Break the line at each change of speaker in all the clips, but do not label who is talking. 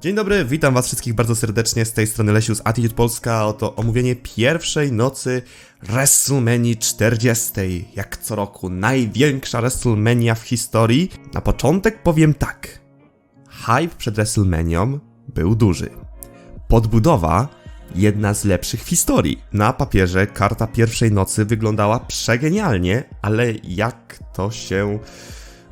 Dzień dobry, witam was wszystkich bardzo serdecznie z tej strony Lesiu z Attitude Polska. Oto omówienie pierwszej nocy WrestleMania 40. Jak co roku największa WrestleMania w historii. Na początek powiem tak. Hype przed WrestleManią był duży. Podbudowa jedna z lepszych w historii. Na papierze karta pierwszej nocy wyglądała przegenialnie, ale jak to się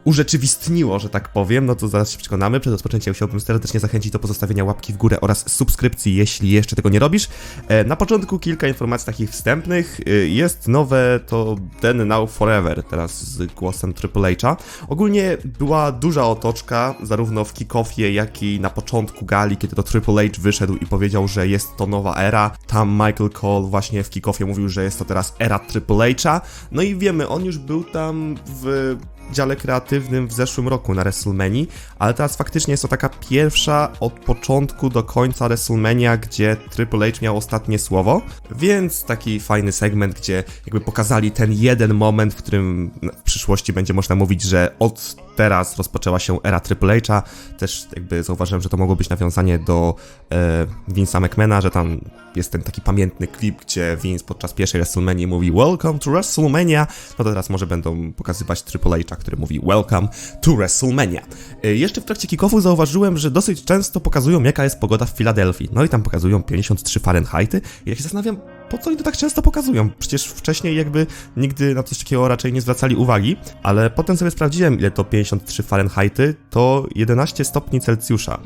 urzeczywistniło, że tak powiem, no to zaraz się przekonamy. Przed rozpoczęciem chciałbym serdecznie zachęcić do pozostawienia łapki w górę oraz subskrypcji, jeśli jeszcze tego nie robisz. E, Na początku kilka informacji takich wstępnych. E, Jest nowe to Then Now Forever, teraz z głosem Triple H'a. Ogólnie była duża otoczka, zarówno w kickoffie, jak i na początku gali, kiedy to Triple H wyszedł i powiedział, że jest to nowa era. Tam Michael Cole właśnie w kickoffie mówił, że jest to teraz era Triple H'a. No i wiemy, on już był tam w dziale kreatywnym w zeszłym roku na WrestleMania, ale teraz faktycznie jest to taka pierwsza od początku do końca WrestleMania, gdzie Triple H miał ostatnie słowo, więc taki fajny segment, gdzie jakby pokazali ten jeden moment, w którym w przyszłości będzie można mówić, że od teraz rozpoczęła się era Triple H'a. Też jakby zauważyłem, że to mogło być nawiązanie do e, Vince'a McMahona, że tam jest ten taki pamiętny klip, gdzie Vince podczas pierwszej WrestleMania mówi Welcome to WrestleMania. No to teraz może będą pokazywać Triple H'a, który mówi Welcome to WrestleMania. E, jeszcze w trakcie kickoffu zauważyłem, że dosyć często pokazują jaka jest pogoda w Filadelfii. No i tam pokazują 53 Fahrenheity. I ja się zastanawiam, po co oni to tak często pokazują? Przecież wcześniej jakby nigdy na coś takiego raczej nie zwracali uwagi, ale potem sobie sprawdziłem, ile to 53 Fahrenheity, to 11 stopni Celsjusza.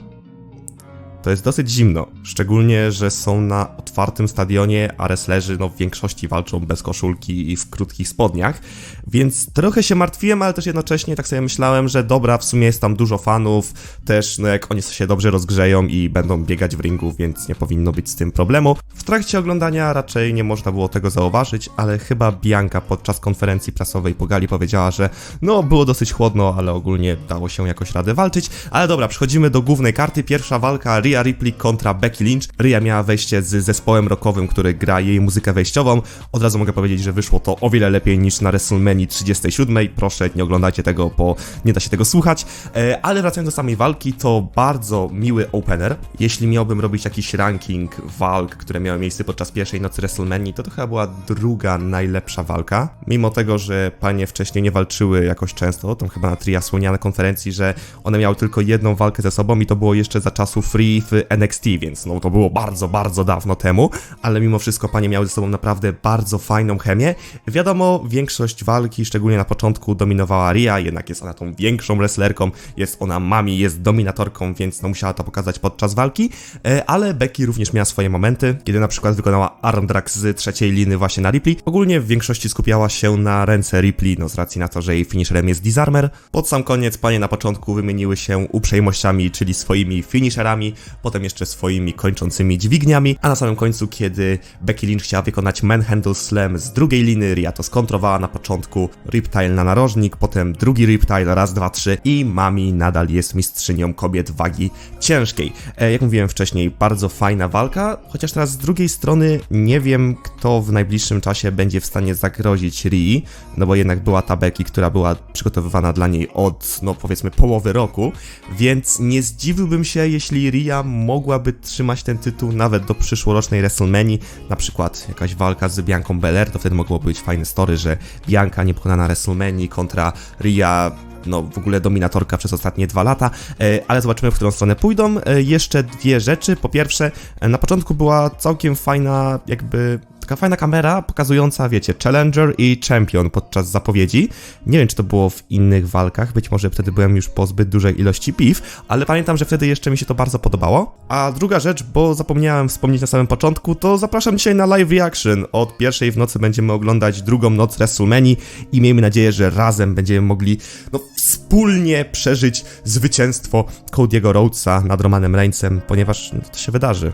To jest dosyć zimno, szczególnie, że są na otwartym stadionie, a wrestlerzy no, w większości walczą bez koszulki i w krótkich spodniach, więc trochę się martwiłem, ale też jednocześnie tak sobie myślałem, że dobra, w sumie jest tam dużo fanów, też no jak oni się dobrze rozgrzeją i będą biegać w ringu, więc nie powinno być z tym problemu. W trakcie oglądania raczej nie można było tego zauważyć, ale chyba Bianka podczas konferencji prasowej po gali powiedziała, że no było dosyć chłodno, ale ogólnie dało się jakoś radę walczyć. Ale dobra, przechodzimy do głównej karty. Pierwsza walka Rhea Ripley kontra Becky Lynch. Rhea miała wejście z zespołem rockowym, który gra jej muzykę wejściową. Od razu mogę powiedzieć, że wyszło to o wiele lepiej niż na WrestleMania 37. Proszę, nie oglądajcie tego, bo nie da się tego słuchać. E, ale wracając do samej walki, to bardzo miły opener. Jeśli miałbym robić jakiś ranking walk, które miały miejsce podczas pierwszej nocy WrestleMania, to to chyba była druga najlepsza walka. Mimo tego, że panie wcześniej nie walczyły jakoś często, tam chyba na Tria słonia na konferencji, że one miały tylko jedną walkę ze sobą i to było jeszcze za czasu Free w NXT, więc no to było bardzo, bardzo dawno temu, ale mimo wszystko panie miały ze sobą naprawdę bardzo fajną chemię. Wiadomo, większość walki, szczególnie na początku, dominowała Ria, jednak jest ona tą większą wrestlerką, jest ona mami, jest dominatorką, więc no musiała to pokazać podczas walki, e, ale Becky również miała swoje momenty, kiedy na przykład wykonała arm drag z trzeciej liny właśnie na Ripley. Ogólnie w większości skupiała się na ręce Ripley, no z racji na to, że jej finisherem jest disarmer. Pod sam koniec panie na początku wymieniły się uprzejmościami, czyli swoimi finisherami, potem jeszcze swoimi kończącymi dźwigniami, a na samym końcu, kiedy Becky Lynch chciała wykonać manhandle slam z drugiej liny, Ria to skontrowała na początku riptile na narożnik, potem drugi riptile, raz, dwa, trzy i Mami nadal jest mistrzynią kobiet wagi ciężkiej. E, jak mówiłem wcześniej, bardzo fajna walka, chociaż teraz z drugiej strony nie wiem, kto w najbliższym czasie będzie w stanie zagrozić Rii, no bo jednak była ta Becky, która była przygotowywana dla niej od, no powiedzmy, połowy roku, więc nie zdziwiłbym się, jeśli Ria mogłaby trzymać ten tytuł nawet do przyszłorocznej WrestleMania, na przykład jakaś walka z Bianką Belair, to wtedy mogło być fajne story, że Bianka niepokonana WrestleMania kontra Ria no w ogóle dominatorka przez ostatnie dwa lata, e, ale zobaczymy, w którą stronę pójdą. E, Jeszcze dwie rzeczy. Po pierwsze, e, na początku była całkiem fajna, jakby taka fajna kamera pokazująca, wiecie, Challenger i Champion podczas zapowiedzi. Nie wiem, czy to było w innych walkach, być może wtedy byłem już po zbyt dużej ilości piw, ale pamiętam, że wtedy jeszcze mi się to bardzo podobało. A druga rzecz, bo zapomniałem wspomnieć na samym początku, to zapraszam dzisiaj na live reaction. Od pierwszej w nocy będziemy oglądać drugą noc WrestleMania i miejmy nadzieję, że razem będziemy mogli, no, wspólnie przeżyć zwycięstwo Cody'ego Rhodesa nad Romanem Reignsem, ponieważ no, to się wydarzy.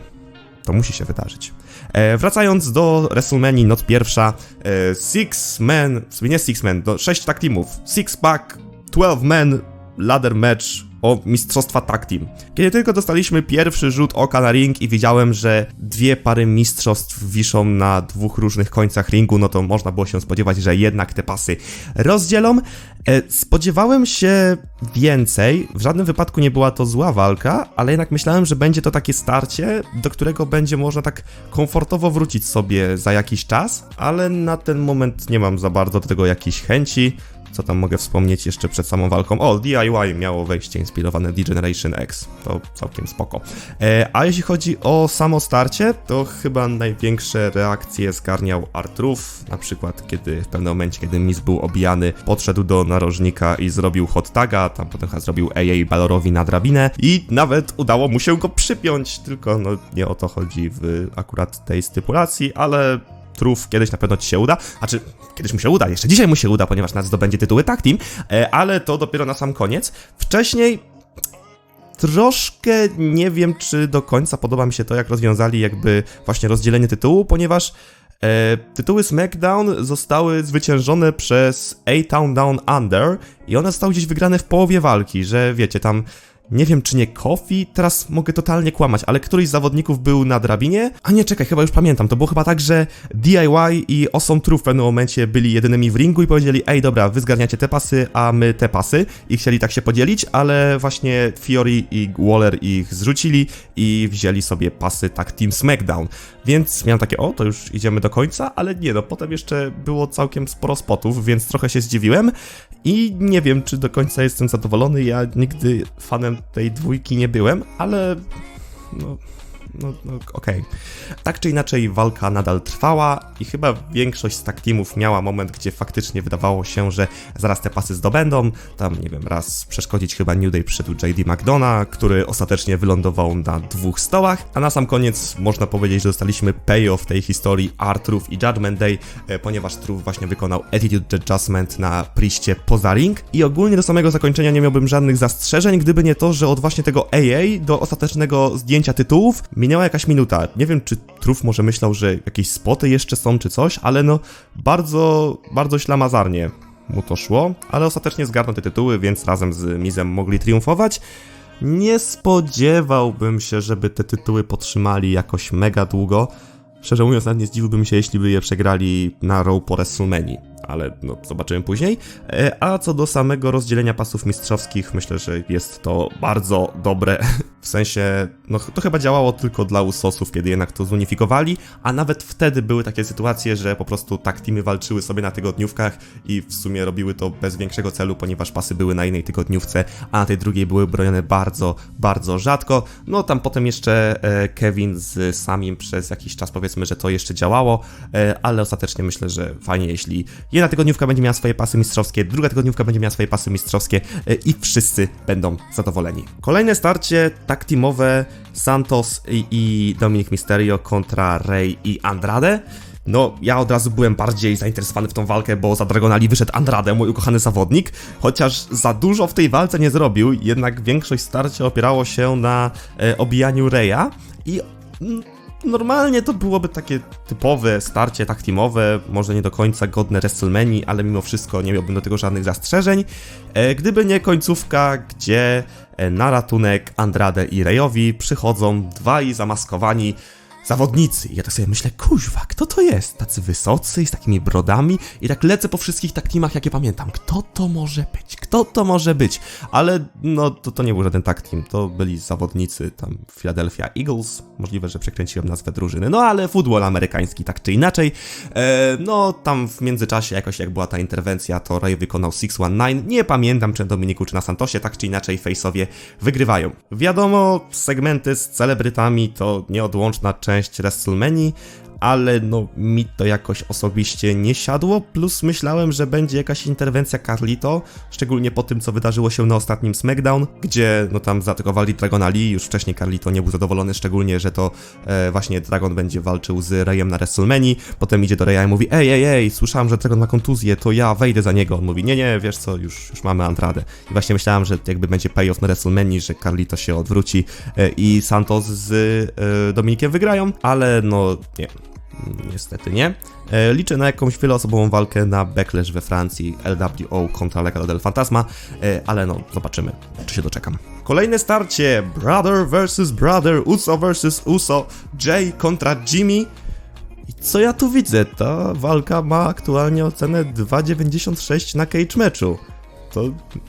To musi się wydarzyć. E, wracając do WrestleMania, noc pierwsza, e, Six Men, w sumie nie Six Men, no 6 tag teamów, Six Pack, 12 Men, Ladder Match o Mistrzostwa Tag Team. Kiedy tylko dostaliśmy pierwszy rzut oka na ring i widziałem, że dwie pary mistrzostw wiszą na dwóch różnych końcach ringu, no to można było się spodziewać, że jednak te pasy rozdzielą. E, Spodziewałem się więcej, w żadnym wypadku nie była to zła walka, ale jednak myślałem, że będzie to takie starcie, do którego będzie można tak komfortowo wrócić sobie za jakiś czas, ale na ten moment nie mam za bardzo do tego jakiejś chęci. Co tam mogę wspomnieć jeszcze przed samą walką? O, DIY miało wejście inspirowane D-Generation X. To całkiem spoko. E, a jeśli chodzi o samo starcie, to chyba największe reakcje zgarniał Artruf. Na przykład, kiedy w pewnym momencie, kiedy Miz był obijany, podszedł do narożnika i zrobił hot taga, tam potem chyba zrobił AA Balorowi na drabinę i nawet udało mu się go przypiąć, tylko no nie o to chodzi w akurat tej stypulacji, ale Truf kiedyś na pewno ci się uda, a czy kiedyś mu się uda, jeszcze dzisiaj mu się uda, ponieważ nas zdobędzie tytuły tag team, e, ale to dopiero na sam koniec. Wcześniej troszkę nie wiem, czy do końca podoba mi się to, jak rozwiązali jakby właśnie rozdzielenie tytułu, ponieważ e, tytuły SmackDown zostały zwyciężone przez A-Town Down Under i one zostały gdzieś wygrane w połowie walki, że wiecie, tam nie wiem, czy nie Kofi, teraz mogę totalnie kłamać, ale któryś z zawodników był na drabinie. A nie, czekaj, chyba już pamiętam. To było chyba tak, że DIY i Awesome Truth w pewnym momencie byli jedynymi w ringu i powiedzieli: Ej, dobra, wy zgarniacie te pasy, a my te pasy. I chcieli tak się podzielić, ale właśnie Fury i Waller ich zrzucili i wzięli sobie pasy tak Team SmackDown. Więc miałem takie: O, to już idziemy do końca, ale nie, no potem jeszcze było całkiem sporo spotów, więc trochę się zdziwiłem. I nie wiem, czy do końca jestem zadowolony. Ja nigdy fanem tej dwójki nie byłem, ale no, no, no okej. Tak czy inaczej walka nadal trwała i chyba większość z tag teamów miała moment, gdzie faktycznie wydawało się, że zaraz te pasy zdobędą. Tam, nie wiem, raz przeszkodzić chyba New Day przyszedł JD McDonough, który ostatecznie wylądował na dwóch stołach, a na sam koniec można powiedzieć, że dostaliśmy payoff tej historii R-Truth i Judgment Day, e, ponieważ Truth właśnie wykonał Attitude Adjustment na priście poza ring i ogólnie do samego zakończenia nie miałbym żadnych zastrzeżeń, gdyby nie to, że od właśnie tego AA do ostatecznego zdjęcia tytułów minęła jakaś minuta. Nie wiem, czy Truf może myślał, że jakieś spoty jeszcze są, czy coś, ale no bardzo, bardzo ślamazarnie mu to szło, ale ostatecznie zgarnął te tytuły, więc razem z Mizem mogli triumfować. Nie spodziewałbym się, żeby te tytuły potrzymali jakoś mega długo. Szczerze mówiąc, nawet nie zdziwiłbym się, jeśli by je przegrali na Raw po WrestleMania, ale no, zobaczymy później. E, A co do samego rozdzielenia pasów mistrzowskich, myślę, że jest to bardzo dobre. W sensie, no to chyba działało tylko dla Usosów, kiedy jednak to zunifikowali, a nawet wtedy były takie sytuacje, że po prostu tak teamy walczyły sobie na tygodniówkach i w sumie robiły to bez większego celu, ponieważ pasy były na innej tygodniówce, a na tej drugiej były bronione bardzo, bardzo rzadko. No tam potem jeszcze e, Kevin z Samim przez jakiś czas powiedzmy, że to jeszcze działało, e, ale ostatecznie myślę, że fajnie, jeśli jedna tygodniówka będzie miała swoje pasy mistrzowskie, druga tygodniówka będzie miała swoje pasy mistrzowskie e, i wszyscy będą zadowoleni. Kolejne starcie tak teamowe Santos i, i Dominic Mysterio kontra Rey i Andrade. No, ja od razu byłem bardziej zainteresowany w tą walkę, bo za Dragonali wyszedł Andrade, mój ukochany zawodnik, chociaż za dużo w tej walce nie zrobił, jednak większość starcia opierało się na e, obijaniu Reya i mm, normalnie to byłoby takie typowe starcie tak teamowe, może nie do końca godne WrestleMania, ale mimo wszystko nie miałbym do tego żadnych zastrzeżeń, e, gdyby nie końcówka, gdzie e, na ratunek Andrade i Reyowi przychodzą dwaj zamaskowani zawodnicy. I ja tak sobie myślę, kuźwa, kto to jest? Tacy wysocy z takimi brodami i tak lecę po wszystkich tak teamach, jakie pamiętam. Kto to może być? Kto to może być? Ale no, to, to nie był żaden tak team, to byli zawodnicy tam Philadelphia Eagles. Możliwe, że przekręciłem nazwę drużyny, no ale futbol amerykański tak czy inaczej. E, no, tam w międzyczasie jakoś jak była ta interwencja, to Ray wykonał 619. Nie pamiętam, czy Dominiku, czy na Santosie, tak czy inaczej face'owie wygrywają. Wiadomo, segmenty z celebrytami to nieodłączna część WrestleMania, ale no mi to jakoś osobiście nie siadło, plus myślałem, że będzie jakaś interwencja Carlito, szczególnie po tym, co wydarzyło się na ostatnim SmackDown, gdzie no tam zaatakowali Dragona Lee, już wcześniej Carlito nie był zadowolony, szczególnie, że to e, właśnie Dragon będzie walczył z Rayem na WrestleMania, potem idzie do Raya i mówi, ej, ej, ej, słyszałem, że Dragon ma kontuzję, to ja wejdę za niego, on mówi, nie, nie, wiesz co, już, już mamy Andrade. I właśnie myślałem, że jakby będzie payoff na WrestleMania, że Carlito się odwróci e, i Santos z e, Dominikiem wygrają, ale no nie Niestety nie. E, liczę na jakąś wieloosobową walkę na Backlash we Francji, LWO kontra Legado del Fantasma, e, ale no, zobaczymy, czy się doczekam. Kolejne starcie, Brother vs. Brother, Uso vs. Uso, Jay kontra Jimmy. I co ja tu widzę? Ta walka ma aktualnie ocenę 2,96 na cage meczu. To,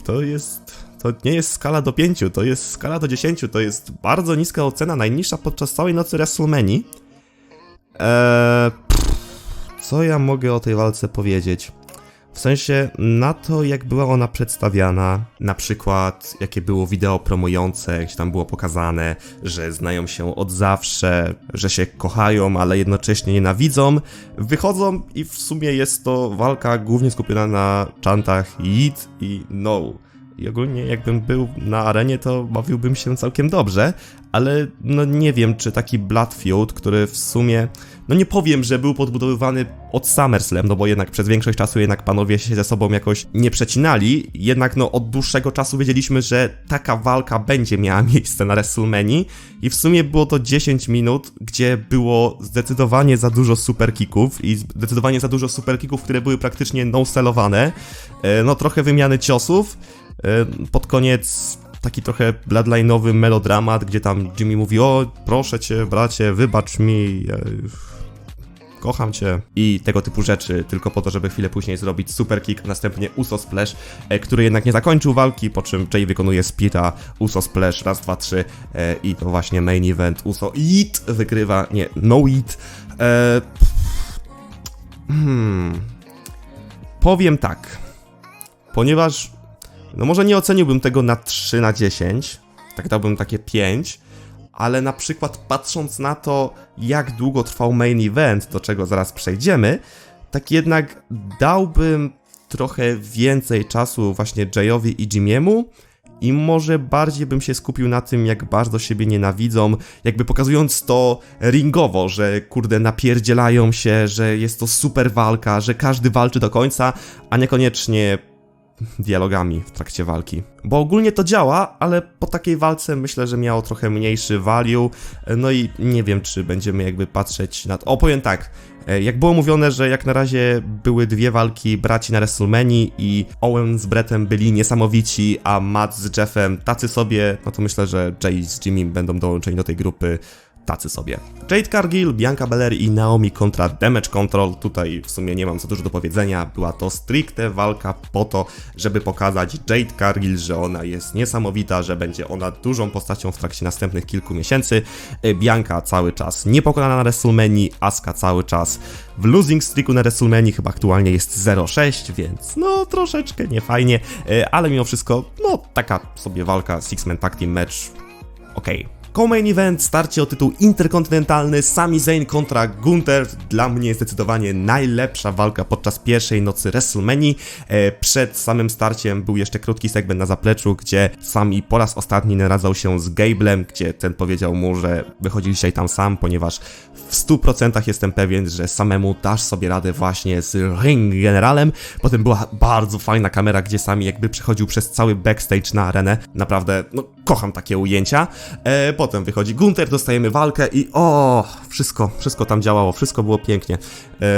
to jest... To nie jest skala do 5, to jest skala do 10, to jest bardzo niska ocena, najniższa podczas całej nocy WrestleMania. Eee, co ja mogę o tej walce powiedzieć? W sensie na to, jak była ona przedstawiana, na przykład jakie było wideo promujące, gdzie tam było pokazane, że znają się od zawsze, że się kochają, ale jednocześnie nienawidzą, wychodzą i w sumie jest to walka głównie skupiona na czantach Yeet i No. I ogólnie jakbym był na arenie, to bawiłbym się całkiem dobrze, ale no nie wiem, czy taki Blood Feud, który w sumie, no nie powiem, że był podbudowywany od SummerSlam, no bo jednak przez większość czasu jednak panowie się ze sobą jakoś nie przecinali, jednak no od dłuższego czasu wiedzieliśmy, że taka walka będzie miała miejsce na WrestleMania i w sumie było to 10 minut, gdzie było zdecydowanie za dużo superkików i zdecydowanie za dużo superkików, które były praktycznie no-sellowane, e, no trochę wymiany ciosów, pod koniec taki trochę bloodline'owy melodramat, gdzie tam Jimmy mówi, o proszę cię bracie, wybacz mi, ja kocham cię i tego typu rzeczy, tylko po to, żeby chwilę później zrobić super kick, następnie Uso Splash, e, który jednak nie zakończył walki, po czym Jay wykonuje spita, Uso Splash, raz, dwa, trzy e, i to właśnie main event, Uso Eat wygrywa, nie, no Eat. E, hmm, powiem tak, ponieważ no może nie oceniłbym tego na 3 na 10, tak dałbym takie 5, ale na przykład patrząc na to, jak długo trwał main event, do czego zaraz przejdziemy, tak jednak dałbym trochę więcej czasu właśnie Jayowi i Jimiemu i może bardziej bym się skupił na tym, jak bardzo siebie nienawidzą, jakby pokazując to ringowo, że kurde napierdzielają się, że jest to super walka, że każdy walczy do końca, a niekoniecznie dialogami w trakcie walki. Bo ogólnie to działa, ale po takiej walce myślę, że miało trochę mniejszy value. No i nie wiem, czy będziemy jakby patrzeć na to. O, powiem tak. Jak było mówione, że jak na razie były dwie walki braci na WrestleMania i Owen z Brettem byli niesamowici, a Matt z Jeffem tacy sobie, no to myślę, że Jay z Jimmy będą dołączeni do tej grupy tacy sobie. Jade Cargill, Bianca Belair i Naomi kontra Damage Control. Tutaj w sumie nie mam za dużo do powiedzenia. Była to stricte walka po to, żeby pokazać Jade Cargill, że ona jest niesamowita, że będzie ona dużą postacią w trakcie następnych kilku miesięcy. E, Bianca cały czas niepokonana na WrestleMania, Asuka cały czas w losing streaku na WrestleMania chyba aktualnie jest 0-6, więc no troszeczkę niefajnie, e, ale mimo wszystko, no taka sobie walka Six-Man Tag Team Match, okej. Okay. Co-main event, starcie o tytuł interkontynentalny, Sami Zayn kontra Gunther. Dla mnie zdecydowanie najlepsza walka podczas pierwszej nocy WrestleMania. E, przed samym starciem był jeszcze krótki segment na zapleczu, gdzie Sami po raz ostatni naradzał się z Gablem, gdzie ten powiedział mu, że wychodzi dzisiaj tam sam, ponieważ w 100% jestem pewien, że samemu dasz sobie radę właśnie z Ring Generalem. Potem była bardzo fajna kamera, gdzie Sami jakby przechodził przez cały backstage na arenę. Naprawdę, no kocham takie ujęcia. E, potem wychodzi Gunter, dostajemy walkę i o, wszystko, wszystko tam działało, wszystko było pięknie. E,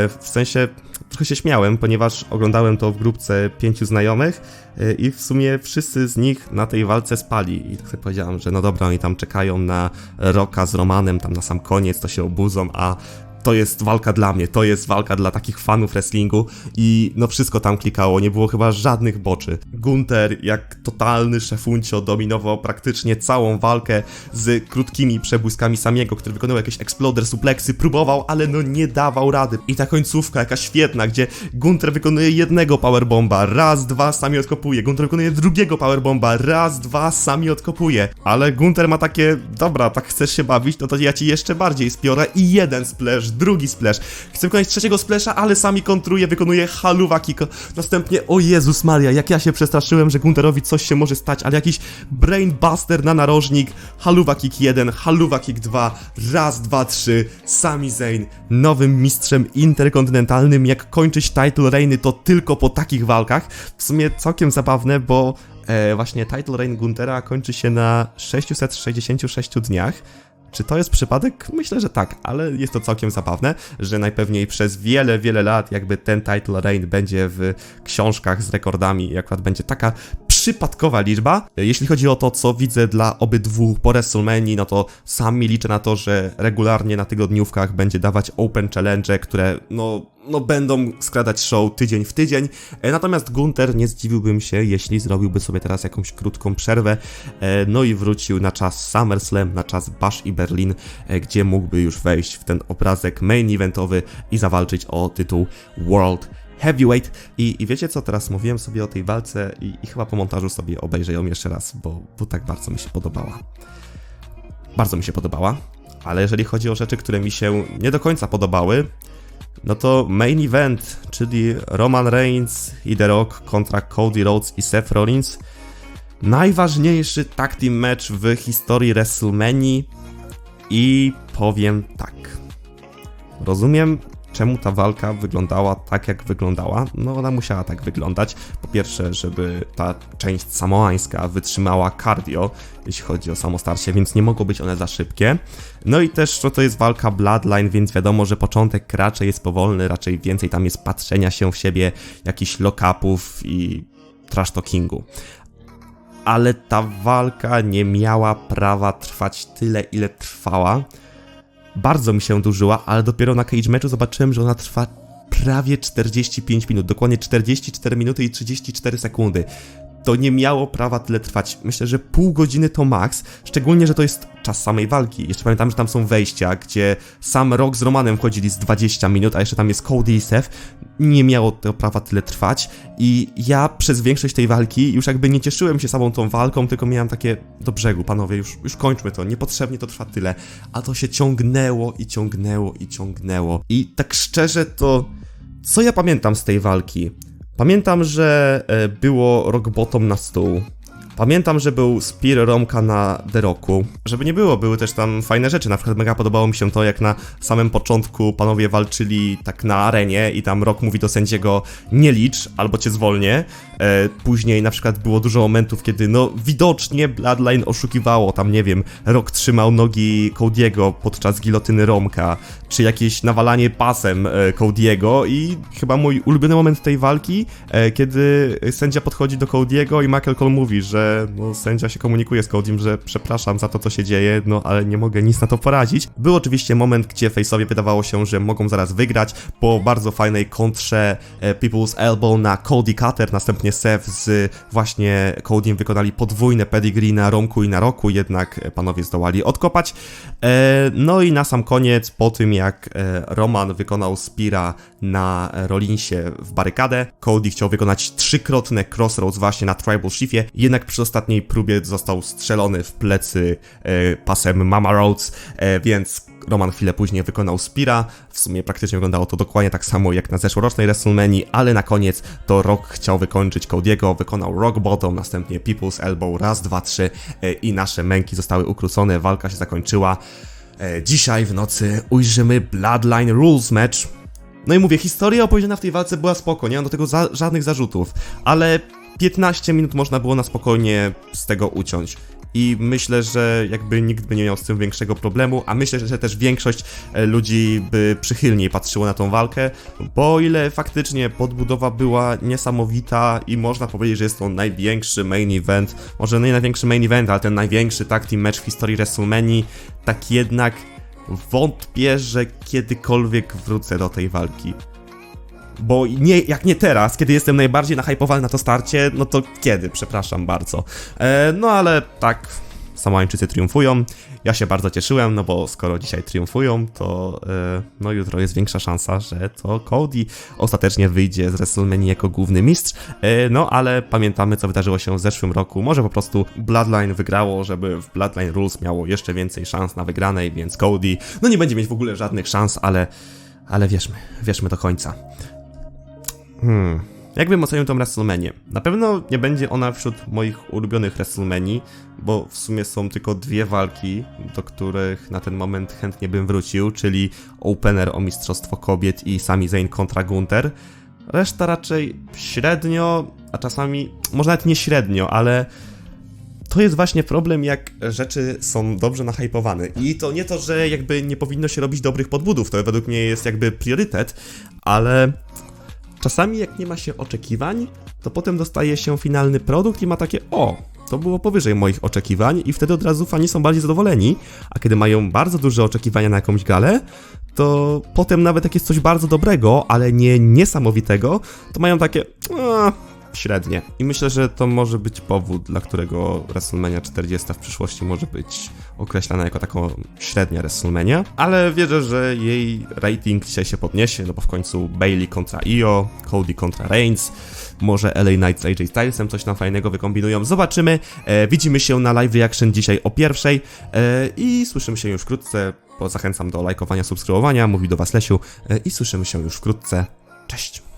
w sensie trochę się śmiałem, ponieważ oglądałem to w grupce pięciu znajomych e, i w sumie wszyscy z nich na tej walce spali. I tak sobie powiedziałem, że no dobra, oni tam czekają na Roka z Romanem, tam na sam koniec to się obudzą, a to jest walka dla mnie, to jest walka dla takich fanów wrestlingu i no wszystko tam klikało, nie było chyba żadnych boczy. Gunter jak totalny szefuncio dominował praktycznie całą walkę z krótkimi przebłyskami Samiego, który wykonywał jakieś exploder supleksy, próbował, ale no nie dawał rady. I ta końcówka jaka świetna, gdzie Gunter wykonuje jednego powerbomba, raz, dwa, Sami odkopuje, Gunter wykonuje drugiego powerbomba, raz, dwa, Sami odkopuje. Ale Gunter ma takie, dobra, tak chcesz się bawić, no to ja ci jeszcze bardziej spiorę i jeden splash drugi splash. Chcę wykonać trzeciego splasha, ale sami kontruje, wykonuje haluwa kick. Następnie, o Jezus Maria, jak ja się przestraszyłem, że Gunterowi coś się może stać, ale jakiś brainbuster na narożnik, haluwa kick 1, haluwa kick 2, raz, dwa, trzy, Sami Zayn, nowym mistrzem interkontynentalnym, jak kończyć title reigny to tylko po takich walkach. W sumie całkiem zabawne, bo e, właśnie title reign Guntera kończy się na 666 dniach, Czy to jest przypadek? Myślę, że tak, ale jest to całkiem zabawne, że najpewniej przez wiele, wiele lat jakby ten title reign będzie w książkach z rekordami i akurat będzie taka przypadkowa liczba. Jeśli chodzi o to, co widzę dla obydwu po WrestleMania, no to sami liczę na to, że regularnie na tygodniówkach będzie dawać Open Challenge, które no, no będą skradać show tydzień w tydzień. E, Natomiast Gunter nie zdziwiłbym się, jeśli zrobiłby sobie teraz jakąś krótką przerwę, e, no i wrócił na czas SummerSlam, na czas Bash i Berlin, e, gdzie mógłby już wejść w ten obrazek main eventowy i zawalczyć o tytuł World Heavyweight. I, I wiecie co, teraz mówiłem sobie o tej walce i, i chyba po montażu sobie obejrzę ją jeszcze raz, bo, bo tak bardzo mi się podobała. Bardzo mi się podobała, ale jeżeli chodzi o rzeczy, które mi się nie do końca podobały, no to main event, czyli Roman Reigns i The Rock kontra Cody Rhodes i Seth Rollins. Najważniejszy tag team match w historii WrestleMania i powiem tak. Rozumiem, czemu ta walka wyglądała tak, jak wyglądała. No, ona musiała tak wyglądać. Po pierwsze, żeby ta część samoańska wytrzymała cardio, jeśli chodzi o samo starcie, więc nie mogło być one za szybkie. No i też, no to jest walka Bloodline, więc wiadomo, że początek raczej jest powolny, raczej więcej tam jest patrzenia się w siebie, jakichś lock-upów i trash talkingu ale ta walka nie miała prawa trwać tyle, ile trwała. Bardzo mi się dłużyła, ale dopiero na cage matchu zobaczyłem, że ona trwa prawie 45 minut, dokładnie 44 minuty i 34 sekundy. To nie miało prawa tyle trwać. Myślę, że pół godziny to max, szczególnie, że to jest czas samej walki. Jeszcze pamiętam, że tam są wejścia, gdzie sam Rock z Romanem wchodzili z 20 minut, a jeszcze tam jest Cody i Seth. Nie miało to prawa tyle trwać i ja przez większość tej walki już jakby nie cieszyłem się samą tą walką, tylko miałem takie do brzegu, panowie, już, już kończmy to, niepotrzebnie to trwa tyle. A to się ciągnęło i ciągnęło i ciągnęło. I tak szczerze to... Co ja pamiętam z tej walki? Pamiętam, że e, było rock bottom na stół. Pamiętam, że był Spear Romka na The Rocku. Żeby nie było, były też tam fajne rzeczy. Na przykład mega podobało mi się to, jak na samym początku panowie walczyli tak na arenie i tam Rock mówi do sędziego nie licz, albo cię zwolnię. E, później na przykład było dużo momentów, kiedy no widocznie Bloodline oszukiwało. Tam nie wiem, Rock trzymał nogi Cody'ego podczas gilotyny Romka, czy jakieś nawalanie pasem e, Cody'ego i chyba mój ulubiony moment tej walki, e, kiedy sędzia podchodzi do Cody'ego i Michael Cole mówi, że no, sędzia się komunikuje z Codym, że przepraszam za to, co się dzieje, no ale nie mogę nic na to poradzić. Był oczywiście moment, gdzie Face'owie wydawało się, że mogą zaraz wygrać, po bardzo fajnej kontrze e, People's Elbow na Cody Cutter, następnie Seth z właśnie Codym wykonali podwójne pedigree na Romku i na Roku, jednak panowie zdołali odkopać. E, no i na sam koniec, po tym jak e, Roman wykonał Spira na Rollinsie w barykadę, Cody chciał wykonać trzykrotne crossroads właśnie na Tribal Chiefie, jednak przy ostatniej próbie został strzelony w plecy e, pasem Mama Rhodes, więc Roman chwilę później wykonał Spira. W sumie praktycznie wyglądało to dokładnie tak samo jak na zeszłorocznej WrestleMania, ale na koniec to Rock chciał wykończyć Cody'ego, wykonał Rock Bottom, następnie People's Elbow, raz, dwa, trzy e, i nasze męki zostały ukrócone, walka się zakończyła. E, Dzisiaj w nocy ujrzymy Bloodline Rules match. No i mówię, historia opowiedziana w tej walce była spoko, nie mam do tego za żadnych zarzutów, ale 15 minut można było na spokojnie z tego uciąć. I myślę, że jakby nikt by nie miał z tym większego problemu, a myślę, że też większość e, ludzi by przychylniej patrzyło na tą walkę, bo o ile faktycznie podbudowa była niesamowita i można powiedzieć, że jest to największy main event, może nie największy main event, ale ten największy tag team match w historii WrestleMania, tak jednak wątpię, że kiedykolwiek wrócę do tej walki. Bo nie, jak nie teraz, kiedy jestem najbardziej nahypowany na to starcie, no to kiedy, przepraszam bardzo. E, no ale tak, Samoańczycy triumfują. Ja się bardzo cieszyłem, no bo skoro dzisiaj triumfują, to e, no jutro jest większa szansa, że to Cody ostatecznie wyjdzie z WrestleMania jako główny mistrz. E, no ale pamiętamy, co wydarzyło się w zeszłym roku. Może po prostu Bloodline wygrało, żeby w Bloodline Rules miało jeszcze więcej szans na wygranej, więc Cody no nie będzie mieć w ogóle żadnych szans, ale ale wierzmy, wierzmy do końca. Hmm. Jakbym ocenił tą WrestleManię? Na pewno nie będzie ona wśród moich ulubionych WrestleManii, bo w sumie są tylko dwie walki, do których na ten moment chętnie bym wrócił, czyli opener o Mistrzostwo Kobiet i Sami Zayn kontra Gunter. Reszta raczej średnio, a czasami, może nawet nie średnio, ale to jest właśnie problem, jak rzeczy są dobrze nahypowane. I to nie to, że jakby nie powinno się robić dobrych podbudów, to według mnie jest jakby priorytet, ale czasami jak nie ma się oczekiwań, to potem dostaje się finalny produkt i ma takie o, to było powyżej moich oczekiwań i wtedy od razu fani są bardziej zadowoleni, a kiedy mają bardzo duże oczekiwania na jakąś galę, to potem nawet jak jest coś bardzo dobrego, ale nie niesamowitego, to mają takie średnie. I myślę, że to może być powód, dla którego WrestleMania 40 w przyszłości może być określana jako taką średnia WrestleMania, ale wierzę, że jej rating dzisiaj się podniesie, no bo w końcu Bailey kontra Io, Cody kontra Reigns, może LA Knight z AJ Stylesem coś tam fajnego wykombinują, zobaczymy. E, widzimy się na live reaction dzisiaj o pierwszej e, i słyszymy się już wkrótce, bo zachęcam do lajkowania, subskrybowania, mówi do Was Lesiu e, i słyszymy się już wkrótce. Cześć!